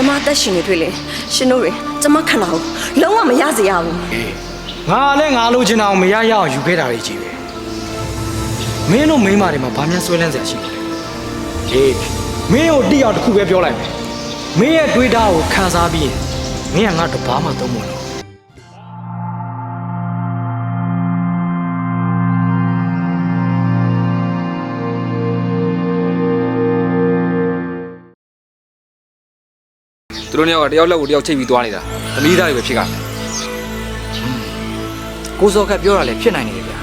ကျမအသက်ရှင်နေတွေ့လေရှင်တို့တွေကျမခဏကိုလုံးဝမရစေရဘူးအေးငါလည်းငါလိုချင်တာအောင်မရရအောင်ယူခဲ့တာတွေကြီးပဲမင်းတို့မိန်းမတွေမှာဘာမှဆွဲလန်းစရာရှိလဲအေးမင်းကိုတိအောင်တစ်ခုပဲပြောလိုက်မယ်မင်းရဲ့တွေးတာကိုခံစားပြီးရင်မင်းကငါတဘာမှသုံးမလို့ တို့နှစ်ယောက်ကတယောက်လက်ကိုတယောက်ချိတ်ပြီးသွားနေတာသမီးသားတွေပဲဖြစ်ကြတယ်ကိုစောခက်ပြောတာလည်းဖြစ်နိုင်နေတယ်ဗျာ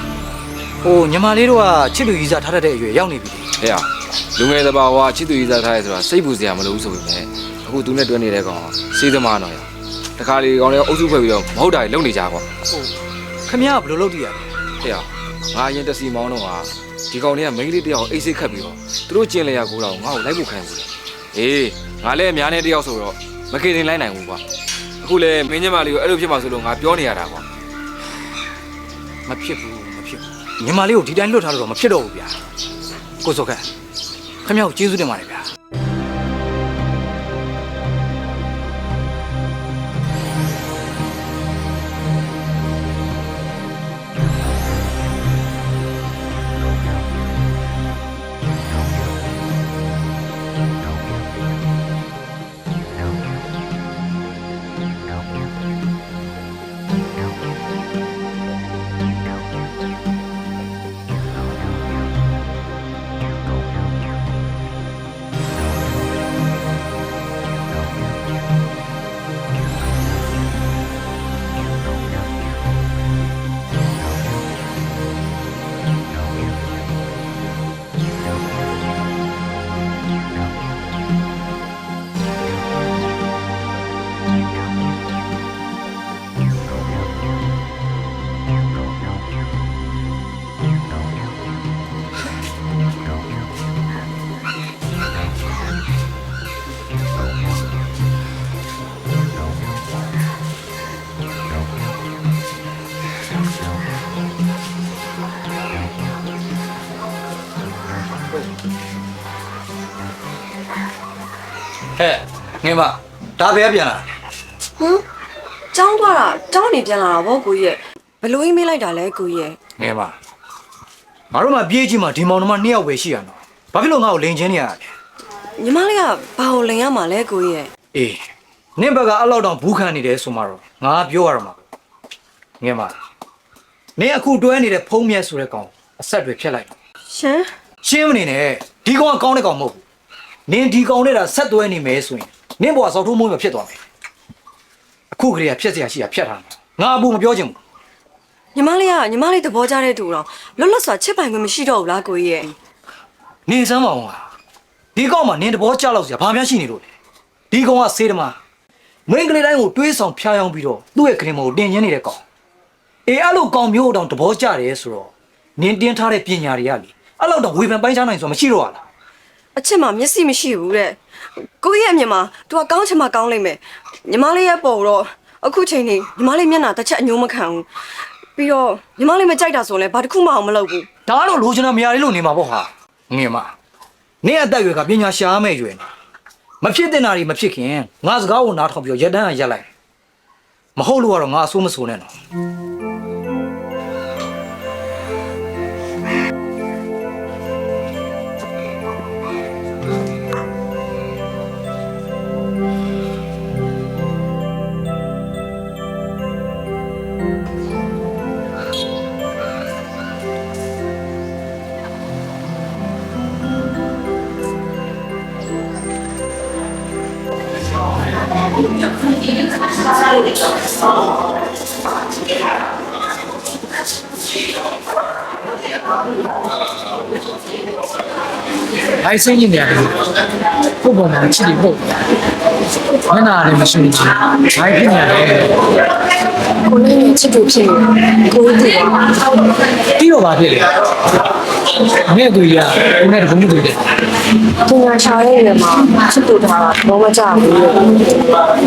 ဟိုညီမလေးတို့ကချစ်လူကြီးစားထားတတ်တဲ့အရွယ်ရောက်နေပြီလေဟဲ့ဟာလူငယ်တဘာဝချစ်သူရေးစားထားရဲဆိုတာစိတ်ပူစရာမလိုဘူးဆိုပေမဲ့အခုသူနဲ့တွဲနေတဲ့ကောင်စေးသမားတော့ရတခါလေကောင်လေးအုပ်စုဖွဲ့ပြီးတော့မဟုတ်တာတွေလုပ်နေကြကွာခမရကဘယ်လိုလုပ်တည်ရလဲဟဲ့ဟာငါရင်တစီမောင်းတော့ဟာဒီကောင်လေးကမိန်းကလေးတယောက်အိတ်စိတ်ခတ်ပြီးတော့သူတို့ကျင်လျာကိုတော့ငါ့ကိုလိုက်ဖို့ခံစီတယ်အေးငါလည်းအများနဲ့တယောက်ဆိုတော့ မကေတင်လိုက်နိုင်ဘူးကွာအခုလေမင်းညမလေးကိုအဲ့လိုဖြစ်မှဆိုလို့ငါပြောနေရတာကွာမဖြစ်ဘူးမဖြစ်ဘူးညီမလေးကိုဒီတိုင်းလွတ်ထားလို့တော့မဖြစ်တော့ဘူးဗျာကိုစောခက်ခမရကိုကျေးဇူးတင်ပါတယ်ဗျာ ဟဲ့ငင်မဒါပဲပြန်လာဟမ်ကျောင်းသွားတာကျောင်းနေပြန်လာတာဗောကိုကြီးရဲ့ဘယ်လိုအိမ်မေးလိုက်တာလဲကိုကြီးရဲ့ငင်မငါတို့မှပြေးကြီးမှဒီမောင်နှမနှစ်ယောက်ပဲရှိရနော်ဘာဖြစ်လို့ငါ့ကိုလိန်ချင်းနေရလဲညီမလေးကဘာကိုလင်ရမှာလဲကိုကြီးရဲ့အေးနင့်ဘက်ကအဲ့လောက်တောင်ဘူးခံနေတယ်ဆိုမှတော့ငါပြောရမှာငင်မနင်အခုတွဲနေတဲ့ဖုံးမြက်ဆိုတဲ့ကောင်အဆက်တွေဖြတ်လိုက်ရှင်ရှင်းမနေနဲ့ဒီကောင်ကကောင်းတဲ့ကောင်မဟုတ်ဘူး နင်ဒီကောင်နဲ့ဒါဆက်သွဲနေမယ်ဆိုရင်နင်ဘွားစောက်ထိုးမှုမဖြစ်သွားမယ်အခုကလေးကဖြက်စရာရှိတာဖြက်ထားမှာငါအပူမပြောချင်ဘူးညီမလေးကညီမလေးသဘောကျတဲ့သူတော့လွတ်လပ်စွာချစ်ပိုင်ခွင့်မရှိတော့ဘူးလားကိုကြီးရဲ့နင်စမ်းပါအောင်လားဒီကောင်မှနင်သဘောကျလောက်စရာဘာများရှိနေလို့လဲဒီကောင်ကစေးတမမိန်းကလေးတိုင်းကိုတွေးဆောင်ဖျားယောင်းပြီးတော့သူ့ရဲ့ခရင်မကိုတင်ရင်းနေတဲ့ကောင်အေးအဲ့လိုကောင်မျိုးတောင်သဘောကျတယ်ဆိုတော့နင်တင်းထားတဲ့ပညာတွေကလေအဲ့လောက်တောင်ဝေဖန်ပိုင်းခြားနိုင်ဆိုတာမရှိတော့လား အချစ်မှာမျက်စိမရှိဘူးတဲ့ကိုကြီးရဲ့အမြင်မှာ तू ကကောင်းချင်မှကောင်းလိမ့်မယ်ညီမလေးရဲ့ပုံတော့အခုချိန်နေညီမလေးမျက်နှာတစ်ချက်အညိုးမခံဘူးပြီးတော့ညီမလေးမကြိုက်တာဆိုရင်လည်းဘာတစ်ခုမှအောင်မလုပ်ဘူးဒါကတော့လိုချင်တာမရလေးလို့နေမှာပေါ့ဟာငင်မနင်အသက်အရွယ်ကပညာရှားမဲ့ရွယ်နေမဖြစ်တင်တာတွေမဖြစ်ခင်ငါစကားကိုနားထောင်ပြီးတော့ရက်တန်းကရက်လိုက်မဟုတ်လို့ကတော့ငါအဆိုးမဆိုးနဲ့နော် အိုက်စိတ်ညင်နေရတယ်ကိုယ့်ပေါ်မှာချစ်ပြီးဟုတ်မနာလည်းမရှိဘူးဘိုင်းဖြစ်နေတယ်ကိုလေးရဲ့ချစ်သူဖြစ်နေကိုကြီးတူပါပြီးတော့ပါဖြစ်လေငဲ့သူကြီးကကိုနဲ့တကုန်းတူတယ်ပညာရှာရဲ့နေမှာချစ်တူထားတာဘောမကြဘူးလေ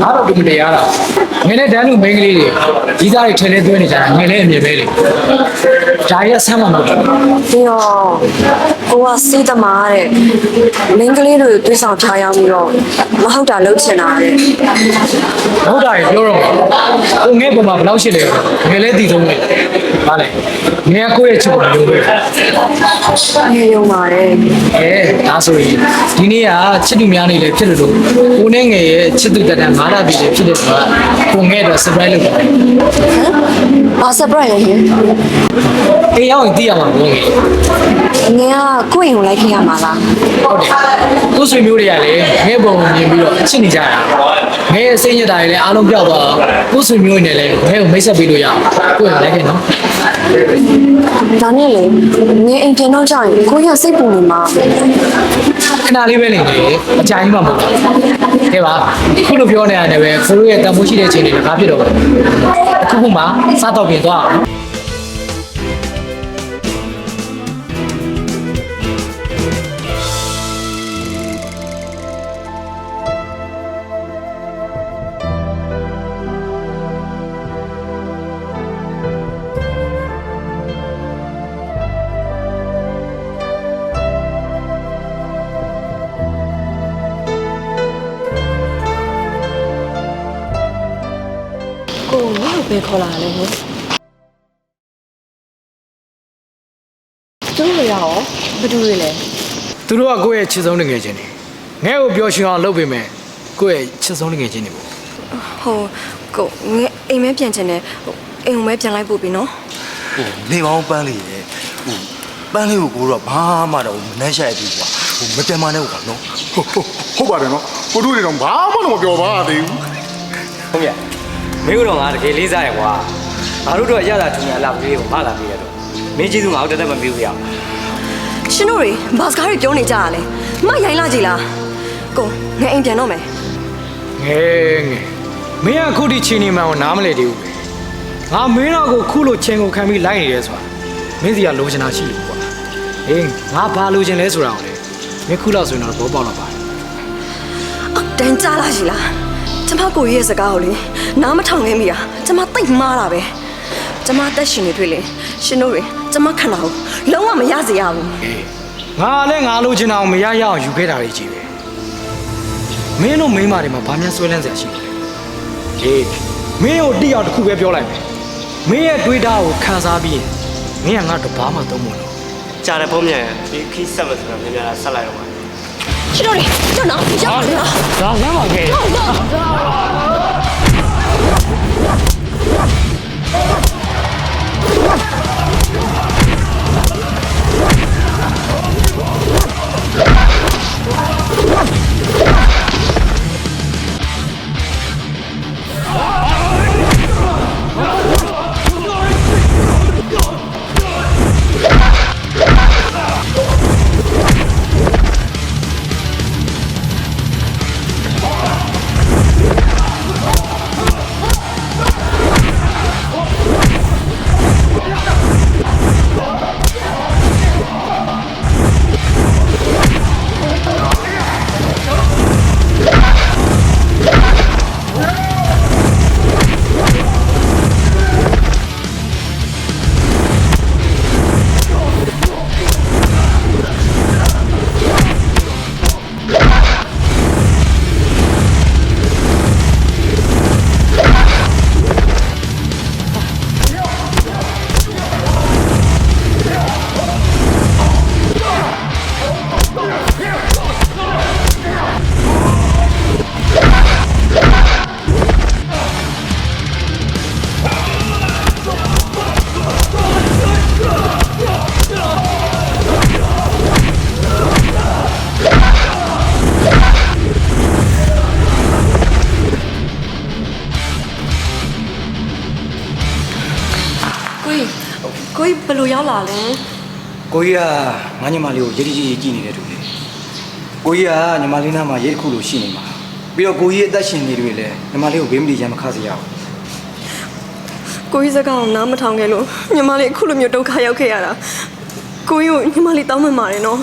ငါတော့ဒီမတရားတာငယ်နဲ့တန်းလူမိန်းကလေးတွေကြီးစားတွေထဲထဲသွင်းနေကြတာငယ်လည်းအမြင်ပဲလေဒါရဆမ်းမှာမဟုတ်ဘူးပြီးတော့ကိုကစေးသမားတဲ့မင်းကလေးတို့တွေးဆောင်ဖြားရောက်ပြီးတော့မဟုတ်တာလုပ်ချင်တာတဲ့ဟုတ်တာရေပြောတော့ကိုငဲ့ပေါ်မှာဘယ်လောက်ရှိလဲငယ်လည်းတည်ဆုံးလေဟာလေငယ်ကကိုယ့်ရဲ့ချစ်ကိုမျိုးပဲအေးရုံပါတယ်အဲဒါဆိုရင်ဒီနေ့ကချစ်သူများနေလေဖြစ်လို့လို့ကိုနဲ့ငယ်ရဲ့ချစ်သူတက်တန်9လပြည့်လေဖြစ်တဲ့ဆိုတော့ကိုငဲ့တော့ surprise လုပ်တယ်ဘာ surprise လဲဟင်အေးရောက်ရင်သိရမှာကိုငယ်ငယ်ကကိုယ့်အိမ်ကိုလိုက်ခင်ရမှာလားဟုတ်တယ်ကိုဆွေမျိုးတွေကလည်းငဲ့ပုံကိုမြင်ပြီးတော့ချစ်နေကြတာငဲ့ရဲ့စိတ်ညစ်တာတွေလည်းအားလုံးပြောက်သွားကိုဆွေမျိုးတွေနဲ့လည်းငဲ့ကိုမိတ်ဆက်ပေးလို့ရအောင်ကိုယ်လည်းလိုက်ခဲ့နော်ဒါနဲ့လေငယ်အိမ်ပြန်တော့ကြာရင်ကိုရစိတ်ပူနေမှာခဏလေးပဲနေလေအကြိုင်မှမဟုတ်ဘူးကဲပါခုလိုပြောနေရတယ်ပဲကိုတို့ရဲ့တန်ဖိုးရှိတဲ့အချိန်တွေလည်းကားဖြစ်တော့ဘူးအခုခုမှစားတော့ပြင်သွားအောင် ကိုငါ့ကိုပဲခေါ်လာလဲဟင်သူတို့ရောဘယ်သူတွေလဲသူတို့ကကိုယ့်ရဲ့ချစ်ဆုံးတငယ်ချင်းတွေငဲ့ကိုပျော်ရွှင်အောင်လုပ်ပေးမယ်ကိုယ့်ရဲ့ချစ်ဆုံးတငယ်ချင်းတွေပေါ့ဟိုကိုငယ်အိမ်မဲပြန်ချင်တယ်ဟိုအိမ်ကိုမဲပြန်လိုက်ပို့ပြီနော်ဟိုနေပေါင်းပန်းလေးရဲ့ဟိုပန်းလေးကိုကိုတော့ဘာမှတော့မနှက်ရှိုက်ဘူးကွာဟိုမတင်မနဲ့ကွာနော်ဟုတ်ဟုတ်ဟုတ်ပါတယ်နော်ကိုတို့တွေတော့ဘာမှတော့မပြောပါသေးဘူးဟုတ်ရဲ့ မင်းတို့ငါတကယ်လေးစားရကွာငါတို့တော့ရတာထူညာလာပေးကိုမလာပေးရတော့မင်းကျေးဇူးငါတို့တက်တက်မပေးဘူးရအောင်ရှင်တို့တွေဘာစကားတွေပြောနေကြရလဲမရိုင်းလာကြည်လားကိုငယ်အိမ်ပြန်တော့မယ်ငယ်ငယ်မင်းကအခုဒီချင်းနေမှန်ကိုနားမလဲသေးဘူးပဲငါမင်းတော့ကိုခုလိုချင်းကိုခံပြီးလိုက်နေရဲဆိုတာမင်းစီကလိုချင်တာရှိလို့ကွာဟင်းငါဘာလိုချင်လဲဆိုတာကိုလေမင်းခုလောက်ဆိုရင်တော့ဘောပေါက်တော့ပါတယ်အော်တန်းကြလာကြည်လား ကျမကိုကြီးရဲ့စကားကိုလေနားမထောင်ခဲ့မိတာကျမတိတ်မှားတာပဲကျမအသက်ရှင်နေတွေ့လေရှင်တို့တွေကျမခဏကိုလုံးဝမရစေရဘူးအေးငါလည်းငါလိုချင်တာကိုမရရအောင်ယူခဲ့တာတွေကြီးပဲမင်းတို့မိန်းမတွေမှာဘာမှဆွဲလန်းစရာရှိလဲဟေးမင်းကိုတိအောင်တစ်ခုပဲပြောလိုက်မယ်မင်းရဲ့တွေးတာကိုခံစားပြီးရင်မင်းကငါတော့ဘာမှသုံးမလို့ကြာတဲ့ဖုံးမြန်ဒီခီးဆက်မယ်ဆိုတော့မြန်မြန်ဆက်လိုက်တော့ပါ ရှင်တို့တွေကျွန်တော်ရောက်လာဒါလမ်းပါခဲ့ကို ကြီးဘယ်လိုရောက်လာလဲကိုကြီးကငါညီမလေးကိုရည်ရည်ကြီးကြည့်နေတဲ့တူလေကိုကြီးကညီမလေးနားမှာရိတ်ခုလိုရှိနေမှာပြီးတော့ကိုကြီးရဲ့အသက်ရှင်နေတွေလည်းညီမလေးကိုဘေးမလီရမ်းမခစေရဘူးကိုကြီးစကားကိုနားမထောင်ခဲ့လို့ညီမလေးအခုလိုမျိုးဒုက္ခရောက်ခဲ့ရတာကိုကြီးကိုညီမလေးတောင်းမှန်ပါတယ်နော်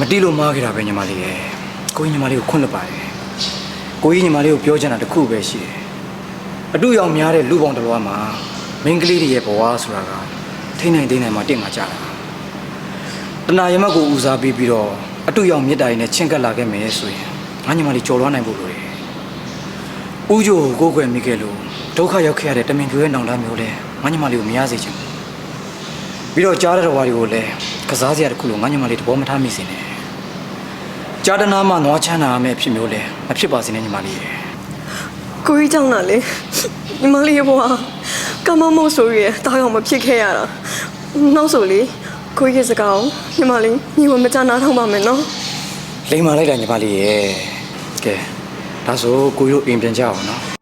မတိလို့မားခဲ့တာပဲညီမလေးရဲ့ကိုကြီးညီမလေးကိုခွင့်လွှတ်ပါတယ်ကိုကြီးညီမလေးကိုပြောချင်တာတစ်ခုပဲရှိတယ်အတူရောင်များတဲ့လူပေါင်းတစ်လွားမှာမိန်းကလေးတွေရဲ့ဘဝဆိုတာက ထိနိုင်သိနိုင်မှာတင့်မှာကြတာတဏှာရမတ်ကိုဦးစားပေးပြီးတော့အတူရောင်မြစ်တာရင်းနဲ့ချင်းကပ်လာခဲ့မယ်ဆိုရင်ငါညီမလေးကြော်လွှားနိုင်ဖို့လိုတယ်ဦးကျိုးကိုကိုယ်ွယ်မိခဲ့လို့ဒုက္ခရောက်ခဲ့ရတဲ့တမင်ပြိုးရဲ့နောင်တမျိုးလဲငါညီမလေးကိုမရစေချင်ဘူးပြီးတော့ကြားတဲ့တော်ဝါတွေကိုလည်းကစားစရာတစ်ခုလို့ငါညမလေးတဘောမထားမိစေနဲ့ကြားတနာမှနွားချမ်းသာရမယ့်အဖြစ်မျိုးလဲမဖြစ်ပါစေနဲ့ညီမလေးရဲ့ကိုကြီးကြောင့်လားလေညီမလေးရဲ့ဘဝ ကမမို့ဆိုရယ်တားအောင်မဖြစ်ခဲ့ရတာနောက်ဆိုလေကိုကြီးရဲ့စကားကိုညီမလေးညီဝမချနာထောင်ပါမယ်နော်လိမ်မာလိုက်တာညီမလေးရဲ့ကဲဒါဆိုကိုကြီးတို့အိမ်ပြန်ကြအောင်နော်